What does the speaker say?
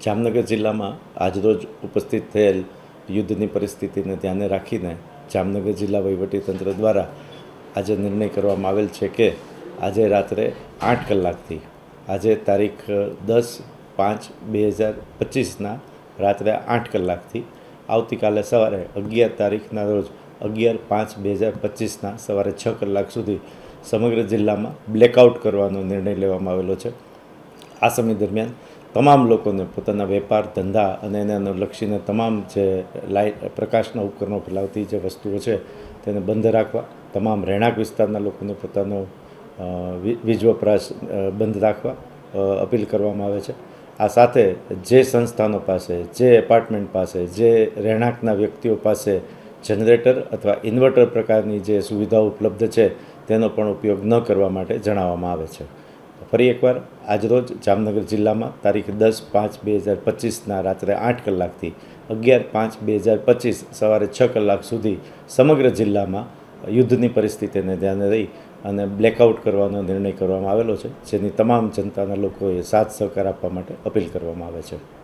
જામનગર જિલ્લામાં આજરોજ ઉપસ્થિત થયેલ યુદ્ધની પરિસ્થિતિને ધ્યાને રાખીને જામનગર જિલ્લા વહીવટીતંત્ર દ્વારા આજે નિર્ણય કરવામાં આવેલ છે કે આજે રાત્રે આઠ કલાકથી, આજે તારીખ દસ પાંચ બે હજાર પચીસના રાત્રે આઠ કલાકથી, આવતીકાલે સવારે અગિયાર તારીખના રોજ અગિયાર પાંચ બે હજાર પચીસના સવારે છ કલાક સુધી સમગ્ર જિલ્લામાં બ્લેકઆઉટ કરવાનો નિર્ણય લેવામાં આવેલો છે. આ સમય દરમિયાન તમામ લોકોને પોતાના વેપાર, ધંધા અને એને અનુલક્ષીને તમામ જે લાઇટ, પ્રકાશના ઉપકરણો ફેલાવતી જે વસ્તુઓ છે, તેને બંધ રાખવા, તમામ રહેણાંક વિસ્તારના લોકોને પોતાનો વીજ વપરાશ બંધ રાખવા અપીલ કરવામાં આવે છે. આ સાથે જે સંસ્થાનો પાસે, જે એપાર્ટમેન્ટ પાસે, જે રહેણાંકના વ્યક્તિઓ પાસે જનરેટર અથવા ઇન્વર્ટર પ્રકારની જે સુવિધાઓ ઉપલબ્ધ છે, તેનો પણ ઉપયોગ ન કરવા માટે જણાવવામાં આવે છે. ફરી એકવાર આજરોજ જામનગર જિલ્લામાં તારીખ દસ પાંચ બે હજાર પચીસના રાત્રે આઠ કલાકથી અગિયાર પાંચ બે હજાર પચીસ સવારે છ કલાક સુધી સમગ્ર જિલ્લામાં યુદ્ધની પરિસ્થિતિને ધ્યાને રહી અને બ્લેકઆઉટ કરવાનો નિર્ણય કરવામાં આવેલો છે, જેની તમામ જનતાના લોકોએ સાથ સહકાર આપવા માટે અપીલ કરવામાં આવે છે.